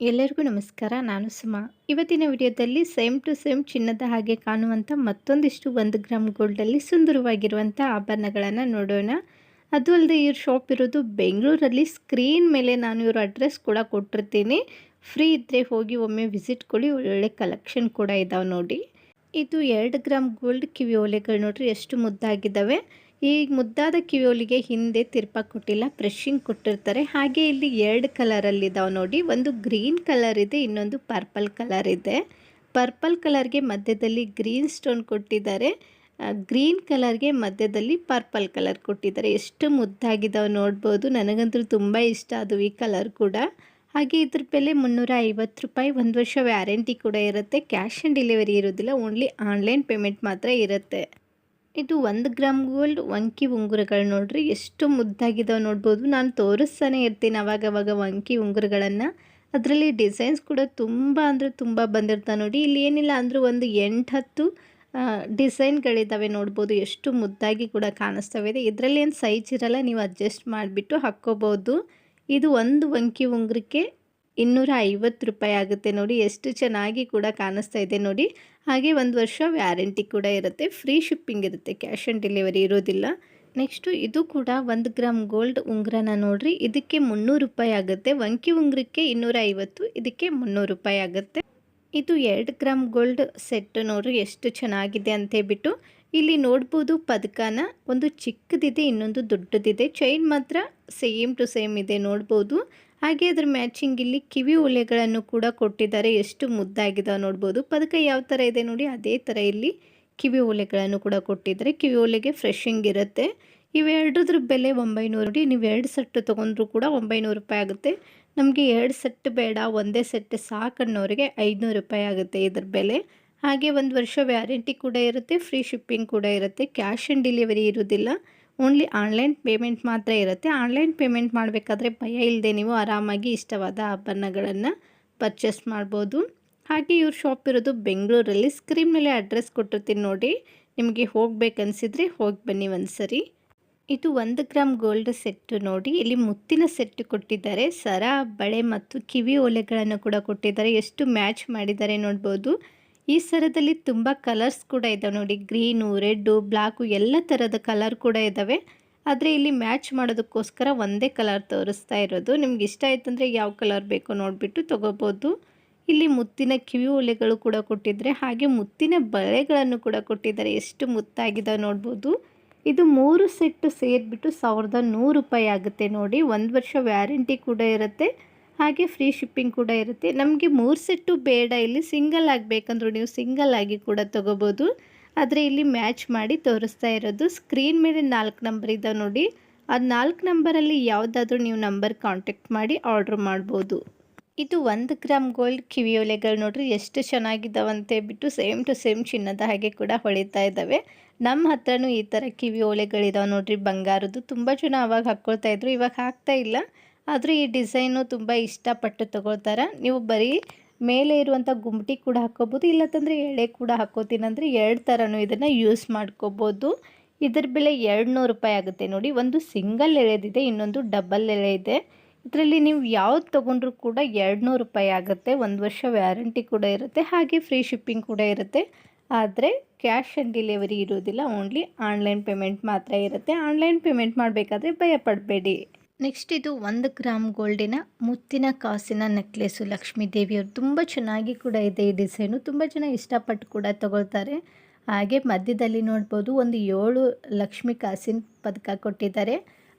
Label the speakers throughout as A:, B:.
A: ಎಲ್ಲರಿಗೂ ನಮಸ್ಕಾರ, ನಾನು ಸುಮಾ. ಇವತ್ತಿನ ವಿಡಿಯೋದಲ್ಲಿ ಸೇಮ್ ಟು ಸೇಮ್ ಚಿನ್ನದ ಹಾಗೆ ಕಾಣುವಂಥ ಮತ್ತೊಂದಿಷ್ಟು ಒಂದು ಗ್ರಾಮ್ ಗೋಲ್ಡಲ್ಲಿ ಸುಂದರವಾಗಿರುವಂಥ ಆಭರಣಗಳನ್ನು ನೋಡೋಣ. ಅದು ಅಲ್ಲದೆ ಇವ್ರ ಶಾಪ್ ಇರೋದು ಬೆಂಗಳೂರಲ್ಲಿ. ಸ್ಕ್ರೀನ್ ಮೇಲೆ ನಾನು ಇವ್ರ ಅಡ್ರೆಸ್ ಕೂಡ ಕೊಟ್ಟಿರ್ತೀನಿ. ಫ್ರೀ ಇದ್ದರೆ ಹೋಗಿ ಒಮ್ಮೆ ವಿಸಿಟ್ ಕೊಡಿ, ಒಳ್ಳೆ ಕಲೆಕ್ಷನ್ ಕೂಡ ಇದ್ದಾವೆ ನೋಡಿ. ಇದು ಎರಡು ಗ್ರಾಮ್ ಗೋಲ್ಡ್ ಕಿವಿ ಓಲೆಗಳು ನೋಡ್ರಿ, ಎಷ್ಟು ಮುದ್ದಾಗಿದ್ದಾವೆ ಈ ಮುದ್ದಾದ ಕಿವಿಯೋಲಿಗೆ ಹಿಂದೆ ತಿರ್ಪ ಕೊಟ್ಟಿಲ್ಲ ಫ್ರೆಶಿಂಗ್ ಕೊಟ್ಟಿರ್ತಾರೆ. ಹಾಗೆ ಇಲ್ಲಿ ಎರಡು ಕಲರಲ್ಲಿದ್ದಾವೆ ನೋಡಿ, ಒಂದು ಗ್ರೀನ್ ಕಲರ್ ಇದೆ, ಇನ್ನೊಂದು ಪರ್ಪಲ್ ಕಲರ್ ಇದೆ. ಪರ್ಪಲ್ ಕಲರ್ಗೆ ಮಧ್ಯದಲ್ಲಿ ಗ್ರೀನ್ ಸ್ಟೋನ್ ಕೊಟ್ಟಿದ್ದಾರೆ. ಗ್ರೀನ್ ಕಲರ್ಗೆ ಮಧ್ಯದಲ್ಲಿ ಪರ್ಪಲ್ ಕಲರ್ ಕೊಟ್ಟಿದ್ದಾರೆ. ಎಷ್ಟು ಮುದ್ದಾಗಿದ್ದಾವೆ ನೋಡ್ಬೋದು. ನನಗಂತೂ ತುಂಬ ಇಷ್ಟ ಅದು ಈ ಕಲರ್ ಕೂಡ. ಹಾಗೆ ಇದ್ರ ಬೆಲೆ ಮುನ್ನೂರ ಐವತ್ತು ರೂಪಾಯಿ. ಒಂದು ವರ್ಷ ವ್ಯಾರಂಟಿ ಕೂಡ ಇರುತ್ತೆ. ಕ್ಯಾಶ್ ಆನ್ ಡೆಲಿವರಿ ಇರೋದಿಲ್ಲ. ಓನ್ಲಿ ಆನ್ಲೈನ್ ಪೇಮೆಂಟ್ ಮಾತ್ರ ಇರುತ್ತೆ. ಇದು ಒಂದು ಗ್ರಾಮ್ ಗೋಲ್ಡ್ ವಂಕಿ ಉಂಗುರಗಳು ನೋಡ್ರಿ. ಎಷ್ಟು ಮುದ್ದಾಗಿದ್ದಾವೆ ನೋಡ್ಬೋದು. ನಾನು ತೋರಿಸ್ತಾನೆ ಇರ್ತೀನಿ ಅವಾಗವಾಗ ವಂಕಿ ಉಂಗುರಗಳನ್ನು. ಅದರಲ್ಲಿ ಡಿಸೈನ್ಸ್ ಕೂಡ ತುಂಬ ಅಂದರೆ ತುಂಬ ಬಂದಿರ್ತಾವೆ ನೋಡಿ. ಇಲ್ಲಿ ಏನಿಲ್ಲ ಅಂದರೂ ಒಂದು ಎಂಟು, ಹತ್ತು ಡಿಸೈನ್ಗಳಿದ್ದಾವೆ ನೋಡ್ಬೋದು. ಎಷ್ಟು ಮುದ್ದಾಗಿ ಕೂಡ ಕಾಣಿಸ್ತವೆ ಇದರಲ್ಲಿ ಏನು ಸೈಜ್ ಇರಲ್ಲ, ನೀವು ಅಡ್ಜಸ್ಟ್ ಮಾಡಿಬಿಟ್ಟು ಹಾಕ್ಕೋಬೋದು. ಇದು ಒಂದು ವಂಕಿ ಉಂಗುರಕ್ಕೆ ಇನ್ನೂರ ಐವತ್ತು ರೂಪಾಯಿ ಆಗುತ್ತೆ ನೋಡಿ. ಎಷ್ಟು ಚೆನ್ನಾಗಿ ಕೂಡ ಕಾಣಿಸ್ತಾ ಇದೆ ನೋಡಿ. ಹಾಗೆ ಒಂದು ವರ್ಷ ವ್ಯಾರಂಟಿ ಕೂಡ ಇರುತ್ತೆ. ಫ್ರೀ ಶಿಪ್ಪಿಂಗ್ ಇರುತ್ತೆ. ಕ್ಯಾಶ್ ಆನ್ ಡೆಲಿವರಿ ಇರೋದಿಲ್ಲ. ನೆಕ್ಸ್ಟು ಇದು ಕೂಡ ಒಂದು ಗ್ರಾಮ್ ಗೋಲ್ಡ್ ಉಂಗುರನ ನೋಡ್ರಿ. ಇದಕ್ಕೆ ಮುನ್ನೂರು ರೂಪಾಯಿ ಆಗುತ್ತೆ. ವಂಕಿ ಉಂಗ್ರಕ್ಕೆ ಇನ್ನೂರ ಇದಕ್ಕೆ ಮುನ್ನೂರು ರೂಪಾಯಿ ಆಗುತ್ತೆ. ಇದು ಎರಡು ಗ್ರಾಮ್ ಗೋಲ್ಡ್ ಸೆಟ್ ನೋಡ್ರಿ. ಎಷ್ಟು ಚೆನ್ನಾಗಿದೆ ಅಂತ ಹೇಳ್ಬಿಟ್ಟು ಇಲ್ಲಿ ನೋಡ್ಬೋದು ಪದಕನ. ಒಂದು ಚಿಕ್ಕದಿದೆ, ಇನ್ನೊಂದು ದೊಡ್ಡದಿದೆ. ಚೈನ್ ಮಾತ್ರ ಸೇಮ್ ಟು ಸೇಮ್ ಇದೆ ನೋಡ್ಬೋದು. ಹಾಗೆ ಅದ್ರ ಮ್ಯಾಚಿಂಗ್ ಇಲ್ಲಿ ಕಿವಿ ಓಲೆಗಳನ್ನು ಕೂಡ ಕೊಟ್ಟಿದ್ದಾರೆ. ಎಷ್ಟು ಮುದ್ದಾಗಿದೆ ನೋಡ್ಬೋದು. ಪದಕ ಯಾವ ಥರ ಇದೆ ನೋಡಿ, ಅದೇ ಥರ ಇಲ್ಲಿ ಕಿವಿ ಓಲೆಗಳನ್ನು ಕೂಡ ಕೊಟ್ಟಿದ್ದಾರೆ. ಕಿವಿ ಓಲೆಗೆ ಫ್ರೆಶಿಂಗ್ ಇರುತ್ತೆ. ಇವೆರಡದ್ರ ಬೆಲೆ ಒಂಬೈನೂರು ನೋಡಿ, ನೀವು ಎರಡು ಸೆಟ್ ತೊಗೊಂಡ್ರು ಕೂಡ ಒಂಬೈನೂರು ರೂಪಾಯಿ ಆಗುತ್ತೆ. ನಮಗೆ ಎರಡು ಸೆಟ್ ಬೇಡ, ಒಂದೇ ಸೆಟ್ ಸಾಕನ್ನೋರಿಗೆ ಐದುನೂರು ರೂಪಾಯಿ ಆಗುತ್ತೆ ಇದ್ರ ಬೆಲೆ. ಹಾಗೆ ಒಂದು ವರ್ಷ ವ್ಯಾರಂಟಿ ಕೂಡ ಇರುತ್ತೆ ಫ್ರೀ ಶಿಪ್ಪಿಂಗ್ ಕೂಡ ಇರುತ್ತೆ. ಕ್ಯಾಶ್ ಆನ್ ಡೆಲಿವರಿ ಇರೋದಿಲ್ಲ ಓನ್ಲಿ ಆನ್ಲೈನ್ ಪೇಮೆಂಟ್ ಮಾತ್ರ ಇರುತ್ತೆ. ಆನ್ಲೈನ್ ಪೇಮೆಂಟ್ ಮಾಡಬೇಕಾದ್ರೆ ಭಯ ಇಲ್ಲದೆ ನೀವು ಆರಾಮಾಗಿ ಇಷ್ಟವಾದ ಆಭರಣಗಳನ್ನು ಪರ್ಚೇಸ್ ಮಾಡ್ಬೋದು. ಹಾಗೆ ಇವ್ರ ಶಾಪ್ ಇರೋದು ಬೆಂಗಳೂರಲ್ಲಿ. ಸ್ಕ್ರೀನ್ ಅಡ್ರೆಸ್ ಕೊಟ್ಟಿರ್ತೀನಿ ನೋಡಿ. ನಿಮಗೆ ಹೋಗ್ಬೇಕನ್ಸಿದ್ರೆ ಹೋಗಿ ಬನ್ನಿ ಒಂದು ಸರಿ ಇದು ಒಂದು ಗ್ರಾಮ್ ಗೋಲ್ಡ್ ಸೆಟ್ಟು ನೋಡಿ. ಇಲ್ಲಿ ಮುತ್ತಿನ ಸೆಟ್ ಕೊಟ್ಟಿದ್ದಾರೆ. ಸರ, ಬಳೆ ಮತ್ತು ಕಿವಿ ಓಲೆಗಳನ್ನು ಕೂಡ ಕೊಟ್ಟಿದ್ದಾರೆ. ಎಷ್ಟು ಮ್ಯಾಚ್ ಮಾಡಿದ್ದಾರೆ ನೋಡ್ಬೋದು. ಈ ಸರದಲ್ಲಿ ತುಂಬ ಕಲರ್ಸ್ ಕೂಡ ಇದ್ದಾವೆ ನೋಡಿ. ಗ್ರೀನು, ರೆಡ್ಡು ಬ್ಲ್ಯಾಕು ಎಲ್ಲ ಥರದ ಕಲರ್ ಕೂಡ ಇದ್ದಾವೆ ಆದರೆ ಇಲ್ಲಿ ಮ್ಯಾಚ್ ಮಾಡೋದಕ್ಕೋಸ್ಕರ ಒಂದೇ ಕಲರ್ ತೋರಿಸ್ತಾ ಇರೋದು. ನಿಮ್ಗೆ ಇಷ್ಟ ಆಯ್ತಂದರೆ ಯಾವ ಕಲರ್ ಬೇಕೋ ನೋಡಿಬಿಟ್ಟು ತೊಗೋಬೋದು. ಇಲ್ಲಿ ಮುತ್ತಿನ ಕಿವಿ ಒಲೆಗಳು ಕೂಡ ಕೊಟ್ಟಿದ್ದಾರೆ ಹಾಗೆ ಮುತ್ತಿನ ಬಳೆಗಳನ್ನು ಕೂಡ ಕೊಟ್ಟಿದ್ದಾರೆ. ಎಷ್ಟು ಮುತ್ತಾಗಿದೆ ನೋಡ್ಬೋದು. ಇದು ಮೂರು ಸೆಟ್ಟು ಸೇರಿಬಿಟ್ಟು ಸಾವಿರದ ನೂರು ರೂಪಾಯಿ ಆಗುತ್ತೆ ನೋಡಿ. ಒಂದು ವರ್ಷ ವ್ಯಾರಂಟಿ ಕೂಡ ಇರುತ್ತೆ. ಹಾಗೆ ಫ್ರೀ ಶಿಪ್ಪಿಂಗ್ ಕೂಡ ಇರುತ್ತೆ. ನಮಗೆ ಮೂರು ಸೆಟ್ಟು ಬೇಡ. ಇಲ್ಲಿ ಸಿಂಗಲ್ ಆಗಬೇಕಂದ್ರೂ ನೀವು ಸಿಂಗಲ್ ಆಗಿ ಕೂಡ ತೊಗೋಬೋದು. ಆದರೆ ಇಲ್ಲಿ ಮ್ಯಾಚ್ ಮಾಡಿ ತೋರಿಸ್ತಾ ಇರೋದು. ಸ್ಕ್ರೀನ್ ಮೇಲೆ ನಾಲ್ಕು ನಂಬರ್ ಇದ್ದಾವೆ ನೋಡಿ. ಆ ನಾಲ್ಕು ನಂಬರಲ್ಲಿ ಯಾವುದಾದ್ರೂ ನೀವು ನಂಬರ್ ಕಾಂಟ್ಯಾಕ್ಟ್ ಮಾಡಿ ಆರ್ಡ್ರ್ ಮಾಡ್ಬೋದು. ಇದು ಒಂದು ಗ್ರಾಮ್ ಗೋಲ್ಡ್ ಕಿವಿಯೋಲೆಗಳು ನೋಡ್ರಿ ಎಷ್ಟು ಚೆನ್ನಾಗಿದ್ದಾವಂತೆ ಬಿಟ್ಟು ಸೇಮ್ ಟು ಸೇಮ್ ಚಿನ್ನದ ಹಾಗೆ ಕೂಡ ಹೊಳಿತಾ ಇದ್ದಾವೆ. ನಮ್ಮ ಹತ್ರನೂ ಈ ಥರ ಕಿವಿ ಓಲೆಗಳಿದಾವೆ ನೋಡ್ರಿ ಬಂಗಾರದ್ದು. ತುಂಬ ಜನ ಅವಾಗ ಹಾಕ್ಕೊಳ್ತಾ ಇದ್ರು. ಇವಾಗ ಹಾಕ್ತಾ ಇಲ್ಲ. ಆದರೂ ಈ ಡಿಸೈನು ತುಂಬ ಇಷ್ಟಪಟ್ಟು ತೊಗೊಳ್ತಾರೆ. ನೀವು ಬರೀ ಮೇಲೆ ಇರುವಂಥ ಗುಮ್ಟಿ ಕೂಡ ಹಾಕ್ಕೋಬೋದು ಇಲ್ಲತ್ತಂದರೆ ಎಳೆ ಕೂಡ ಹಾಕ್ಕೋತೀನಂದರೆ ಎರಡು ಥರನೂ ಇದನ್ನು ಯೂಸ್ ಮಾಡ್ಕೋಬೋದು. ಇದರ ಬೆಲೆ ಎರಡು ನೂರು ರೂಪಾಯಿ ಆಗುತ್ತೆ ನೋಡಿ. ಒಂದು ಸಿಂಗಲ್ ಎಳೆದಿದೆ, ಇನ್ನೊಂದು ಡಬಲ್ ಎಳೆ ಇದೆ. ಇದರಲ್ಲಿ ನೀವು ಯಾವ್ದು ತೊಗೊಂಡ್ರೂ ಕೂಡ ಎರಡು ನೂರು ರೂಪಾಯಿ ಆಗುತ್ತೆ. ಒಂದು ವರ್ಷ ವ್ಯಾರಂಟಿ ಕೂಡ ಇರುತ್ತೆ, ಹಾಗೆ ಫ್ರೀ ಶಿಪ್ಪಿಂಗ್ ಕೂಡ ಇರುತ್ತೆ. ಆದರೆ ಕ್ಯಾಶ್ ಆನ್ ಡೆಲಿವರಿ ಇರೋದಿಲ್ಲ ಓನ್ಲಿ ಆನ್ಲೈನ್ ಪೇಮೆಂಟ್ ಮಾತ್ರ ಇರುತ್ತೆ. ಆನ್ಲೈನ್ ಪೇಮೆಂಟ್ ಮಾಡಬೇಕಾದ್ರೆ ಭಯ ಪಡಬೇಡಿ ನೆಕ್ಸ್ಟ್ ಇದು ಒಂದು ಗ್ರಾಮ್ ಗೋಲ್ಡಿನ ಮುತ್ತಿನ ಕಾಸಿನ ನೆಕ್ಲೆಸು. ಲಕ್ಷ್ಮೀ ದೇವಿಯವರು ತುಂಬ ಚೆನ್ನಾಗಿ ಕೂಡ ಇದೆ ಈ ಡಿಸೈನು. ತುಂಬ ಜನ ಇಷ್ಟಪಟ್ಟು ಕೂಡ ತಗೊಳ್ತಾರೆ. ಹಾಗೆ ಮಧ್ಯದಲ್ಲಿ ನೋಡ್ಬೋದು ಒಂದು ಏಳು ಲಕ್ಷ್ಮಿ ಕಾಸಿನ ಪದಕ ಕೊಟ್ಟಿದ್ದಾರೆ.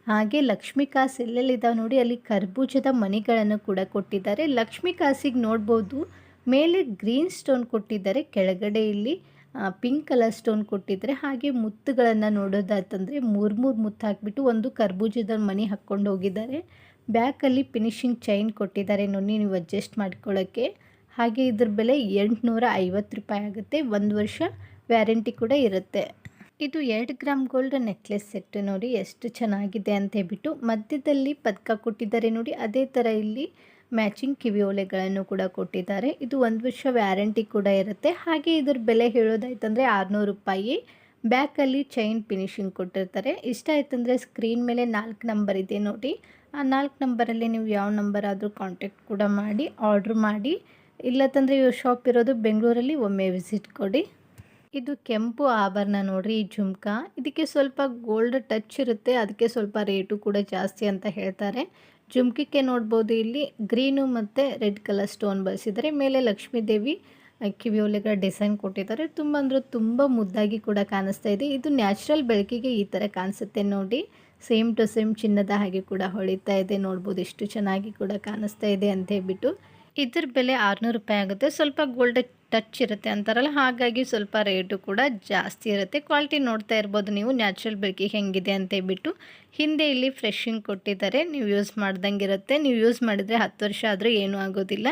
A: ಹಾಗೆ ಲಕ್ಷ್ಮಿ ಕಾಸು ಎಲ್ಲೆಲ್ಲಿದ್ದಾವೆ ನೋಡಿ, ಅಲ್ಲಿ ಕರ್ಬೂಜದ ಮಣಿಗಳನ್ನು ಕೂಡ ಕೊಟ್ಟಿದ್ದಾರೆ. ಲಕ್ಷ್ಮಿ ಕಾಸಿಗೆ ನೋಡ್ಬೋದು, ಮೇಲೆ ಗ್ರೀನ್ ಸ್ಟೋನ್ ಕೊಟ್ಟಿದ್ದಾರೆ. ಕೆಳಗಡೆ ಇಲ್ಲಿ ಪಿಂಕ್ ಕಲರ್ ಸ್ಟೋನ್ ಕೊಟ್ಟಿದ್ರೆ ಹಾಗೆ ಮುತ್ತುಗಳನ್ನು ನೋಡೋದಾಯ್ತಂದರೆ ಮೂರು ಮೂರು ಮುತ್ತು ಹಾಕಿಬಿಟ್ಟು ಒಂದು ಕರ್ಬೂಜದ ಮಣಿ ಹಾಕ್ಕೊಂಡು ಹೋಗಿದ್ದಾರೆ. ಬ್ಯಾಕಲ್ಲಿ ಫಿನಿಶಿಂಗ್ ಚೈನ್ ಕೊಟ್ಟಿದ್ದಾರೆ ನೋಡಿ ನೀವು ಅಡ್ಜಸ್ಟ್ ಮಾಡ್ಕೊಳ್ಳೋಕ್ಕೆ. ಹಾಗೆ ಇದ್ರ ಬೆಲೆ ಎಂಟುನೂರ ಐವತ್ತು ರೂಪಾಯಿ ಆಗುತ್ತೆ. ಒಂದು ವರ್ಷ ವ್ಯಾರಂಟಿ ಕೂಡ ಇರುತ್ತೆ. ಇದು ಎರಡು ಗ್ರಾಮ್ ಗೋಲ್ಡ್ ನೆಕ್ಲೆಸ್ ಸೆಟ್ ನೋಡಿ ಎಷ್ಟು ಚೆನ್ನಾಗಿದೆ ಅಂತ ಹೇಳ್ಬಿಟ್ಟು ಮಧ್ಯದಲ್ಲಿ ಪದಕ ಕೊಟ್ಟಿದ್ದಾರೆ ನೋಡಿ, ಅದೇ ಥರ ಇಲ್ಲಿ ಮ್ಯಾಚಿಂಗ್ ಕಿವಿಯೋಲೆಗಳನ್ನು ಕೂಡ ಕೊಟ್ಟಿದ್ದಾರೆ. ಇದು ಒಂದು ವರ್ಷ ವ್ಯಾರಂಟಿ ಕೂಡ ಇರುತ್ತೆ. ಹಾಗೆ ಇದ್ರ ಬೆಲೆ ಹೇಳೋದಾಯ್ತಂದರೆ ಆರುನೂರು ರೂಪಾಯಿ. ಬ್ಯಾಕಲ್ಲಿ ಚೈನ್ ಫಿನಿಶಿಂಗ್ ಕೊಟ್ಟಿರ್ತಾರೆ. ಇಷ್ಟ ಆಯ್ತಂದರೆ ಸ್ಕ್ರೀನ್ ಮೇಲೆ ನಾಲ್ಕು ನಂಬರ್ ಇದೆ ನೋಡಿ. ಆ ನಾಲ್ಕು ನಂಬರಲ್ಲಿ ನೀವು ಯಾವ ನಂಬರ್ ಆದರೂ ಕಾಂಟ್ಯಾಕ್ಟ್ ಕೂಡ ಮಾಡಿ ಆರ್ಡ್ರ್ ಮಾಡಿ. ಇಲ್ಲತ್ತಂದರೆ ಇವ್ರ ಶಾಪ್ ಇರೋದು ಬೆಂಗಳೂರಲ್ಲಿ ಒಮ್ಮೆ ವಿಸಿಟ್ ಕೊಡಿ. ಇದು ಕೆಂಪು ಆಭರಣ ನೋಡ್ರಿ, ಈ ಜುಮ್ಕ. ಇದಕ್ಕೆ ಸ್ವಲ್ಪ ಗೋಲ್ಡ್ ಟಚ್ ಇರುತ್ತೆ. ಅದಕ್ಕೆ ಸ್ವಲ್ಪ ರೇಟು ಕೂಡ ಜಾಸ್ತಿ ಅಂತ ಹೇಳ್ತಾರೆ. ಜುಮ್ಕಿಗೆ ನೋಡ್ಬೋದು ಇಲ್ಲಿ ಗ್ರೀನು ಮತ್ತು ರೆಡ್ ಕಲರ್ ಸ್ಟೋನ್ ಬಳಸಿದ್ದಾರೆ. ಮೇಲೆ ಲಕ್ಷ್ಮೀ ದೇವಿ ಕಿವಿಯೊಲೆಗಳ ಡಿಸೈನ್ ಕೊಟ್ಟಿದ್ದಾರೆ. ತುಂಬ ಅಂದರೆ ತುಂಬ ಮುದ್ದಾಗಿ ಕೂಡ ಕಾಣಿಸ್ತಾ ಇದೆ. ಇದು ನ್ಯಾಚುರಲ್ ಬೆಳಕಿಗೆ ಈ ಥರ ಕಾಣಿಸುತ್ತೆ ನೋಡಿ. ಸೇಮ್ ಟು ಸೇಮ್ ಚಿನ್ನದ ಹಾಗೆ ಕೂಡ ಹೊಳಿತಾ ಇದೆ. ನೋಡ್ಬೋದು ಎಷ್ಟು ಚೆನ್ನಾಗಿ ಕೂಡ ಕಾಣಿಸ್ತಾ ಇದೆ ಅಂತ ಹೇಳ್ಬಿಟ್ಟು. ಇದ್ರ ಬೆಲೆ ಆರುನೂರು ರೂಪಾಯಿ ಆಗುತ್ತೆ. ಸ್ವಲ್ಪ ಗೋಲ್ಡ್ ಟಚ್ ಇರುತ್ತೆ ಅಂತಾರಲ್ಲ, ಹಾಗಾಗಿ ಸ್ವಲ್ಪ ರೇಟು ಕೂಡ ಜಾಸ್ತಿ ಇರುತ್ತೆ. ಕ್ವಾಲಿಟಿ ನೋಡ್ತಾ ಇರ್ಬೋದು ನೀವು ನ್ಯಾಚುರಲ್ ಬೆಳಕಿ ಹೆಂಗಿದೆ ಅಂತ ಹೇಳ್ಬಿಟ್ಟು. ಹಿಂದೆ ಇಲ್ಲಿ ಫ್ರೆಶಿಂಗ್ ಕೊಟ್ಟಿದ್ದಾರೆ, ನೀವು ಯೂಸ್ ಮಾಡ್ದಂಗೆ ಇರುತ್ತೆ. ನೀವು ಯೂಸ್ ಮಾಡಿದರೆ ಹತ್ತು ವರ್ಷ ಆದರೂ ಏನೂ ಆಗೋದಿಲ್ಲ.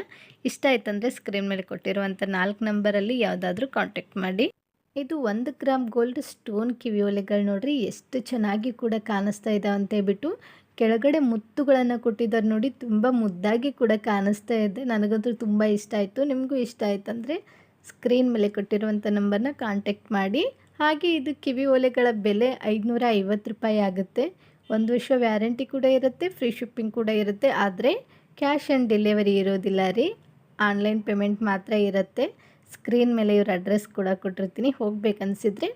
A: ಇಷ್ಟ ಆಯ್ತಂದರೆ ಸ್ಕ್ರೀನ್ ಮೇಲೆ ಕೊಟ್ಟಿರುವಂಥ ನಾಲ್ಕು ನಂಬರಲ್ಲಿ ಯಾವುದಾದ್ರೂ ಕಾಂಟ್ಯಾಕ್ಟ್ ಮಾಡಿ. ಇದು ಒಂದು ಗ್ರಾಮ್ ಗೋಲ್ಡ್ ಸ್ಟೋನ್ ಕಿವಿಯೋಲೆಗಳು ನೋಡ್ರಿ, ಎಷ್ಟು ಚೆನ್ನಾಗಿ ಕೂಡ ಕಾಣಿಸ್ತಾ ಇದ್ದಾವೆ ಅಂತ ಹೇಳ್ಬಿಟ್ಟು. ಕೆಳಗಡೆ ಮುತ್ತುಗಳನ್ನು ಕೊಟ್ಟಿದ್ದಾರೆ ನೋಡಿ, ತುಂಬ ಮುದ್ದಾಗಿ ಕೂಡ ಕಾಣಿಸ್ತಾ ಇದೆ. ನನಗಂತೂ ತುಂಬ ಇಷ್ಟ ಆಯಿತು. ನಿಮಗೂ ಇಷ್ಟ ಆಯ್ತಂದರೆ ಸ್ಕ್ರೀನ್ ಮೇಲೆ ಕೊಟ್ಟಿರುವಂಥ ನಂಬರ್ನ ಕಾಂಟ್ಯಾಕ್ಟ್ ಮಾಡಿ. ಹಾಗೆ ಇದು ಕಿವಿ ಓಲೆಗಳ ಬೆಲೆ ಐದುನೂರ ಐವತ್ತು ರೂಪಾಯಿ ಆಗುತ್ತೆ. ಒಂದು ವರ್ಷ ವ್ಯಾರಂಟಿ ಕೂಡ ಇರುತ್ತೆ ಫ್ರೀ ಶಿಪ್ಪಿಂಗ್ ಕೂಡ ಇರುತ್ತೆ. ಆದರೆ ಕ್ಯಾಶ್ ಆನ್ ಡೆಲಿವರಿ ಇರೋದಿಲ್ಲ ರೀ. ಆನ್ಲೈನ್ ಪೇಮೆಂಟ್ ಮಾತ್ರ ಇರುತ್ತೆ. ಸ್ಕ್ರೀನ್ ಮೇಲೆ ಇವ್ರ ಅಡ್ರೆಸ್ ಕೂಡ ಕೊಟ್ಟಿರ್ತೀನಿ. ಹೋಗ್ಬೇಕನ್ಸಿದ್ರೆ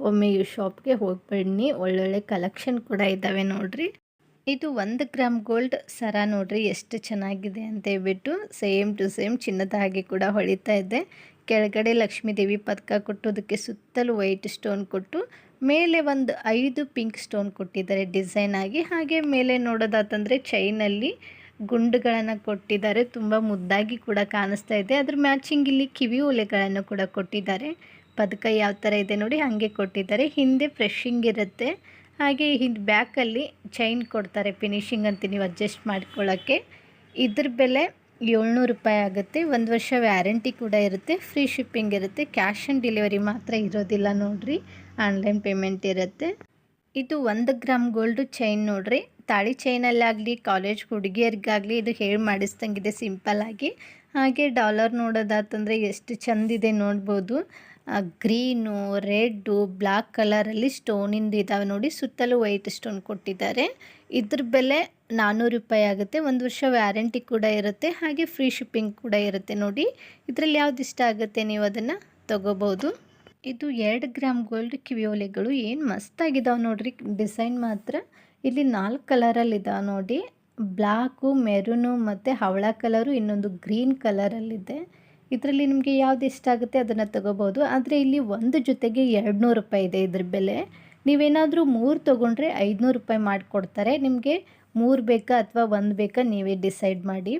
A: ಒಮ್ಮೆ ಈ ಶಾಪ್ಗೆ ಹೋಗ್ಬಿಡಿ ಒಳ್ಳೊಳ್ಳೆ ಕಲೆಕ್ಷನ್ ಕೂಡ ಇದ್ದಾವೆ ನೋಡಿರಿ. ಇದು ಒಂದು ಗ್ರಾಮ್ ಗೋಲ್ಡ್ ಸರ ನೋಡ್ರಿ ಎಷ್ಟು ಚೆನ್ನಾಗಿದೆ ಅಂತ ಹೇಳ್ಬಿಟ್ಟು ಸೇಮ್ ಟು ಸೇಮ್ ಚಿನ್ನದ ಹಾಗೆ ಕೂಡ ಹೊಳಿತಾ ಇದೆ. ಕೆಳಗಡೆ ಲಕ್ಷ್ಮೀ ದೇವಿ ಪದಕ ಕೊಟ್ಟು ಅದಕ್ಕೆ ಸುತ್ತಲೂ ವೈಟ್ ಸ್ಟೋನ್ ಕೊಟ್ಟು, ಮೇಲೆ ಒಂದು ಐದು ಪಿಂಕ್ ಸ್ಟೋನ್ ಕೊಟ್ಟಿದ್ದಾರೆ ಡಿಸೈನ್ ಆಗಿ. ಹಾಗೆ ಮೇಲೆ ನೋಡೋದಾತಂದರೆ ಚೈನಲ್ಲಿ ಗುಂಡುಗಳನ್ನು ಕೊಟ್ಟಿದ್ದಾರೆ. ತುಂಬ ಮುದ್ದಾಗಿ ಕೂಡ ಕಾಣಿಸ್ತಾ ಇದೆ. ಅದ್ರ ಮ್ಯಾಚಿಂಗ್ ಇಲ್ಲಿ ಕಿವಿ ಓಲೆಗಳನ್ನು ಕೂಡ ಕೊಟ್ಟಿದ್ದಾರೆ. ಪದಕ ಯಾವ ಥರ ಇದೆ ನೋಡಿ ಹಾಗೆ ಕೊಟ್ಟಿದ್ದಾರೆ. ಹಿಂದೆ ಫ್ರೆಶಿಂಗ್ ಇರುತ್ತೆ. ಹಾಗೆ ಹಿಂದೆ ಬ್ಯಾಕಲ್ಲಿ ಚೈನ್ ಕೊಡ್ತಾರೆ ಫಿನಿಶಿಂಗ್ ಅಂತ ನೀವು ಅಡ್ಜಸ್ಟ್ ಮಾಡ್ಕೊಳ್ಳೋಕ್ಕೆ ಇದ್ರ ಬೆಲೆ ಏಳ್ನೂರು ರೂಪಾಯಿ ಆಗುತ್ತೆ. ಒಂದು ವರ್ಷ ವ್ಯಾರಂಟಿ ಕೂಡ ಇರುತ್ತೆ. ಫ್ರೀ ಶಿಪ್ಪಿಂಗ್ ಇರುತ್ತೆ. ಕ್ಯಾಶ್ ಆನ್ ಡೆಲಿವರಿ ಮಾತ್ರ ಇರೋದಿಲ್ಲ ನೋಡಿರಿ. ಆನ್ಲೈನ್ ಪೇಮೆಂಟ್ ಇರುತ್ತೆ. ಇದು ಒಂದು ಗ್ರಾಮ್ ಗೋಲ್ಡು ಚೈನ್ ನೋಡ್ರಿ. ತಾಳಿ ಚೈನಲ್ಲಾಗಲಿ ಕಾಲೇಜ್ ಹುಡುಗಿಯರಿಗಾಗಲಿ ಇದು ಹೇಳಿ ಮಾಡಿಸ್ದಂಗಿದೆ ಸಿಂಪಲ್ಲಾಗಿ ಹಾಗೆ ಡಾಲರ್ ನೋಡೋದಾತಂದರೆ ಎಷ್ಟು ಚೆಂದಿದೆ ನೋಡ್ಬೋದು. ಗ್ರೀನು, ರೆಡ್ಡು ಬ್ಲ್ಯಾಕ್ ಕಲರಲ್ಲಿ ಸ್ಟೋನಿಂದ ಇದ್ದಾವೆ ನೋಡಿ, ಸುತ್ತಲೂ ವೈಟ್ ಸ್ಟೋನ್ ಕೊಟ್ಟಿದ್ದಾರೆ. ಇದ್ರ ಬೆಲೆ ನಾನ್ನೂರು ರೂಪಾಯಿ ಆಗುತ್ತೆ. ಒಂದು ವರ್ಷ ವ್ಯಾರಂಟಿ ಕೂಡ ಇರುತ್ತೆ. ಹಾಗೆ ಫ್ರೀ ಶಿಪ್ಪಿಂಗ್ ಕೂಡ ಇರುತ್ತೆ ನೋಡಿ. ಇದರಲ್ಲಿ ಯಾವ್ದು ಇಷ್ಟ ಆಗುತ್ತೆ ನೀವು ಅದನ್ನು ತೊಗೋಬೋದು ಇದು ಎರಡು ಗ್ರಾಮ್ ಗೋಲ್ಡ್ ಕಿವಿಯೋಲೆಗಳು ಏನು ಮಸ್ತಾಗಿದ್ದಾವೆ ನೋಡ್ರಿ. ಡಿಸೈನ್ ಮಾತ್ರ. ಇಲ್ಲಿ ನಾಲ್ಕು ಕಲರಲ್ಲಿ ಇದಾವೆ ನೋಡಿ. ಬ್ಲಾಕು, ಮೆರೂನು ಮತ್ತು ಹವಳ ಕಲರು ಇನ್ನೊಂದು ಗ್ರೀನ್ ಕಲರಲ್ಲಿದೆ. ಇದರಲ್ಲಿ ನಿಮಗೆ ಯಾವ್ದು ಇಷ್ಟ ಆಗುತ್ತೆ ಅದನ್ನು ತೊಗೋಬೋದು. ಆದರೆ ಇಲ್ಲಿ ಒಂದು ಜೊತೆಗೆ ಎರಡು ನೂರು ರೂಪಾಯಿ ಇದೆ ಇದ್ರ ಬೆಲೆ. ನೀವೇನಾದರೂ ಮೂರು ತೊಗೊಂಡ್ರೆ ಐದುನೂರು ರೂಪಾಯಿ ಮಾಡಿಕೊಡ್ತಾರೆ. ನಿಮಗೆ ಮೂರು ಬೇಕಾ ಅಥವಾ ಒಂದು ಬೇಕಾ ನೀವೇ ಡಿಸೈಡ್ ಮಾಡಿ.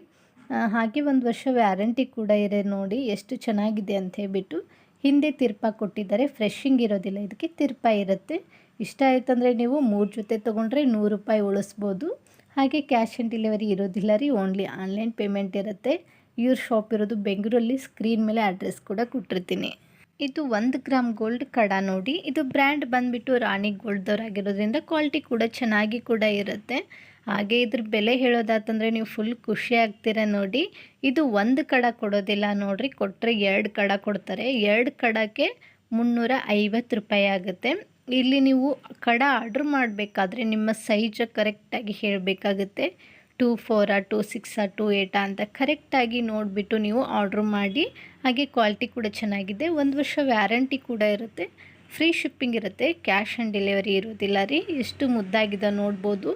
A: ಹಾಗೆ ಒಂದು ವರ್ಷ ವ್ಯಾರಂಟಿ ಕೂಡ ಇದೆ ನೋಡಿ ಎಷ್ಟು ಚೆನ್ನಾಗಿದೆ ಅಂತ ಹೇಳ್ಬಿಟ್ಟು ಹಿಂದೆ ತಿರ್ಪ ಕೊಟ್ಟಿದ್ದಾರೆ. ಫ್ರೆಶಿಂಗ್ ಇರೋದಿಲ್ಲ ಇದಕ್ಕೆ, ತಿರ್ಪ ಇರುತ್ತೆ. ಇಷ್ಟ ಆಯ್ತಂದರೆ ನೀವು ಮೂರು ಜೊತೆ ತೊಗೊಂಡ್ರೆ ನೂರು ರೂಪಾಯಿ ಉಳಿಸ್ಬೋದು. ಹಾಗೆ ಕ್ಯಾಶ್ ಆನ್ ಡೆಲಿವರಿ ಇರೋದಿಲ್ಲ ರೀ, ಓನ್ಲಿ ಆನ್ಲೈನ್ ಪೇಮೆಂಟ್ ಇರುತ್ತೆ. ಇವ್ರ ಶಾಪ್ ಇರೋದು ಬೆಂಗಳೂರಲ್ಲಿ ಸ್ಕ್ರೀನ್ ಮೇಲೆ ಅಡ್ರೆಸ್ ಕೂಡ ಕೊಟ್ಟಿರ್ತೀನಿ. ಇದು ಒಂದು ಗ್ರಾಮ್ ಗೋಲ್ಡ್ ಕಡ ನೋಡಿ. ಇದು ಬ್ರ್ಯಾಂಡ್ ಬಂದುಬಿಟ್ಟು ರಾಣಿ ಗೋಲ್ಡ್ದವ್ರಾಗಿರೋದ್ರಿಂದ ಕ್ವಾಲಿಟಿ ಕೂಡ ಚೆನ್ನಾಗಿ ಕೂಡ ಇರುತ್ತೆ. ಹಾಗೆ ಇದ್ರ ಬೆಲೆ ಹೇಳೋದಾತಂದರೆ ನೀವು ಫುಲ್ ಖುಷಿ ಆಗ್ತೀರ ನೋಡಿ. ಇದು ಒಂದು ಕಡ ಕೊಡೋದಿಲ್ಲ ನೋಡಿರಿ. ಕೊಟ್ಟರೆ ಎರಡು ಕಡ ಕೊಡ್ತಾರೆ. ಎರಡು ಕಡಕ್ಕೆ ಮುನ್ನೂರ ಐವತ್ತು ರೂಪಾಯಿ ಆಗುತ್ತೆ. ಇಲ್ಲಿ ನೀವು ಕಡ ಆರ್ಡ್ರ್ ಮಾಡಬೇಕಾದ್ರೆ ನಿಮ್ಮ ಸೈಜ ಕರೆಕ್ಟಾಗಿ ಹೇಳಬೇಕಾಗುತ್ತೆ. ಟೂ ಫೋರಾ ಟೂ ಸಿಕ್ಸಾ ಟೂ ಏಟಾ ಅಂತ ಕರೆಕ್ಟಾಗಿ ನೋಡಿಬಿಟ್ಟು ನೀವು ಆರ್ಡ್ರ್ ಮಾಡಿ, ಹಾಗೆ ಕ್ವಾಲಿಟಿ ಕೂಡ ಚೆನ್ನಾಗಿದೆ. ಒಂದು ವರ್ಷ ವ್ಯಾರಂಟಿ ಕೂಡ ಇರುತ್ತೆ. ಫ್ರೀ ಶಿಪ್ಪಿಂಗ್ ಇರುತ್ತೆ. ಕ್ಯಾಶ್ ಆನ್ ಡೆಲಿವರಿ ಇರೋದಿಲ್ಲ ರೀ. ಎಷ್ಟು ಮುದ್ದಾಗಿದೆ ನೋಡ್ಬೋದು.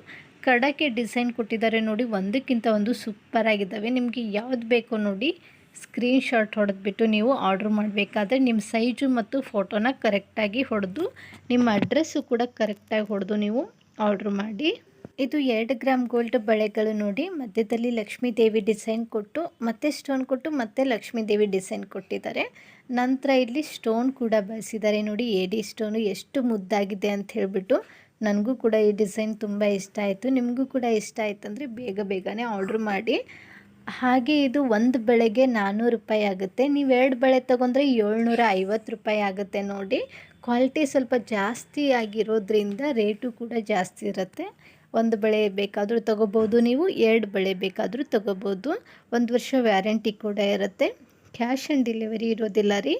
A: ಕಡಕ್ಕೆ ಡಿಸೈನ್ ಕೊಟ್ಟಿದ್ದಾರೆ ನೋಡಿ, ಒಂದಕ್ಕಿಂತ ಒಂದು ಸೂಪರ್ ಆಗಿದ್ದಾವೆ. ನಿಮಗೆ ಯಾವ್ದು ಬೇಕೋ ನೋಡಿ ಸ್ಕ್ರೀನ್ ಶಾಟ್ ಹೊಡೆದ್ಬಿಟ್ಟು ನೀವು ಆರ್ಡ್ರ್ ಮಾಡಬೇಕಾದ್ರೆ ನಿಮ್ಮ ಸೈಜು ಮತ್ತು ಫೋಟೋನ ಕರೆಕ್ಟಾಗಿ ಹೊಡೆದು, ನಿಮ್ಮ ಅಡ್ರೆಸ್ಸು ಕೂಡ ಕರೆಕ್ಟಾಗಿ ಹೊಡೆದು ನೀವು ಆರ್ಡ್ರ್ ಮಾಡಿ. ಇದು ಎರಡು ಗ್ರಾಮ್ ಗೋಲ್ಡ್ ಬಳೆಗಳು ನೋಡಿ, ಮಧ್ಯದಲ್ಲಿ ಲಕ್ಷ್ಮೀ ದೇವಿ ಡಿಸೈನ್ ಕೊಟ್ಟು, ಮತ್ತೆ ಸ್ಟೋನ್ ಕೊಟ್ಟು, ಮತ್ತೆ ಲಕ್ಷ್ಮೀ ದೇವಿ ಡಿಸೈನ್ ಕೊಟ್ಟಿದ್ದಾರೆ. ನಂತರ ಇಲ್ಲಿ ಸ್ಟೋನ್ ಕೂಡ ಬಳಸಿದ್ದಾರೆ ನೋಡಿ ಎಡಿ ಸ್ಟೋನು ಎಷ್ಟು ಮುದ್ದಾಗಿದೆ ಅಂತ ಹೇಳಿಬಿಟ್ಟು ನನಗೂ ಕೂಡ ಈ ಡಿಸೈನ್ ತುಂಬ ಇಷ್ಟ ಆಯಿತು. ನಿಮಗೂ ಕೂಡ ಇಷ್ಟ ಆಯ್ತು ಅಂದರೆ ಬೇಗ ಬೇಗನೆ ಆರ್ಡ್ರ್ ಮಾಡಿ. ಹಾಗೆ ಇದು ಒಂದು ಬೆಳೆಗೆ ನಾನ್ನೂರು ರೂಪಾಯಿ ಆಗುತ್ತೆ. ನೀವು ಎರಡು ಬೆಳೆ ತೊಗೊಂಡ್ರೆ ಏಳ್ನೂರ ಐವತ್ತು ರೂಪಾಯಿ ಆಗುತ್ತೆ ನೋಡಿ. ಕ್ವಾಲಿಟಿ ಸ್ವಲ್ಪ ಜಾಸ್ತಿ ಆಗಿರೋದ್ರಿಂದ ರೇಟು ಕೂಡ ಜಾಸ್ತಿ ಇರುತ್ತೆ. ಒಂದು ಬೆಳೆ ಬೇಕಾದರೂ ತೊಗೋಬೋದು ನೀವು, ಎರಡು ಬೆಳೆ ಬೇಕಾದರೂ ತೊಗೋಬೋದು. ಒಂದು ವರ್ಷ ವ್ಯಾರಂಟಿ ಕೂಡ ಇರುತ್ತೆ. ಕ್ಯಾಶ್ ಆನ್ ಡೆಲಿವರಿ ಇರೋದಿಲ್ಲ ರೀ,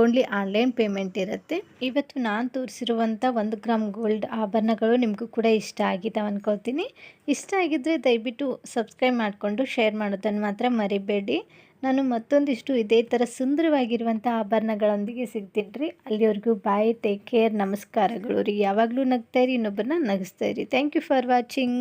A: ಓನ್ಲಿ ಆನ್ಲೈನ್ ಪೇಮೆಂಟ್ ಇರುತ್ತೆ. ಇವತ್ತು ನಾನು ತೋರಿಸಿರುವಂಥ ಒಂದು ಗ್ರಾಮ್ ಗೋಲ್ಡ್ ಆಭರಣಗಳು ನಿಮಗೂ ಕೂಡ ಇಷ್ಟ ಆಗಿದ್ದಾವೆ ಅಂದ್ಕೊಳ್ತೀನಿ ಇಷ್ಟ ಆಗಿದ್ದರೆ ದಯವಿಟ್ಟು ಸಬ್ಸ್ಕ್ರೈಬ್ ಮಾಡಿಕೊಂಡು ಶೇರ್ ಮಾಡೋದನ್ನು ಮಾತ್ರ ಮರಿಬೇಡಿ. ನಾನು ಮತ್ತೊಂದಿಷ್ಟು ಇದೇ ಥರ ಸುಂದರವಾಗಿರುವಂಥ ಆಭರಣಗಳೊಂದಿಗೆ ಸಿಗ್ತೀನಿ ರೀ. ಅಲ್ಲಿವರೆಗೂ ಬಾಯ್ ಟೇಕ್ ಕೇರ್ ನಮಸ್ಕಾರಗಳು ರೀ. ಯಾವಾಗಲೂ ನಗ್ತಾ ಇರಿ, ಇನ್ನೊಬ್ಬರನ್ನ ನಗಿಸ್ತಾ ಇರಿ. Thank you for watching